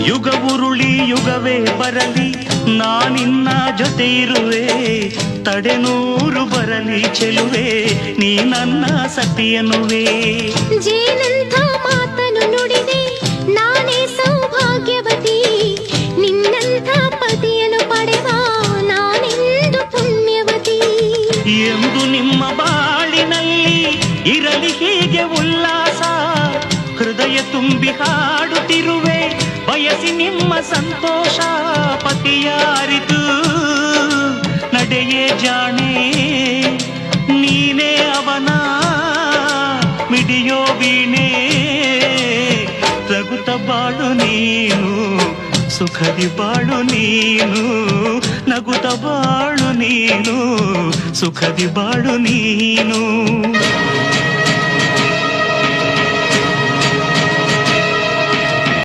ಯುಗ ಉರುಳಿ ಯುಗವೇ ಬರಲಿ ನಾನಿನ್ನ ಜೊತೆ ಇರುವೆ ತಡೆನೂರು ಬರಲಿ ಚೆಲುವೆ ನೀ ನನ್ನ ಸತಿಯನುವೆ. ಜೇನಂಥ ಮಾತನು ನುಡಿದೆ ನಾನೇ ಸೌಭಾಗ್ಯವತಿ. ನಿನ್ನಂಥ ಪತಿಯನ್ನು ಪಡೆವ ನಾನೆಂದು ಪುಣ್ಯವತಿ. ಎಂದು ನಿಮ್ಮ ಬಾಳಿನಲ್ಲಿ ಇರಲಿ ಹೀಗೆ ಉಲ್ಲಾಸ. ಹೃದಯ ತುಂಬಿ ಹಾಡುತ್ತಿರುವೆ ನಿಮ್ಮ ಸಂತೋಷ ಪತಿಯಾರಿತು ನಡೆಯೇ ಜಾಣೆ ನೀನೇ ಅವನ ಮಿಡಿಯೋ ವೀಣೆ ರಘುತ ಬಾಳು ನೀನು ಸುಖದಿ ಬಾಳು ನೀನು ನಗುತ್ತ ಬಾಳು ನೀನು ಸುಖದಿ ಬಾಳು ನೀನು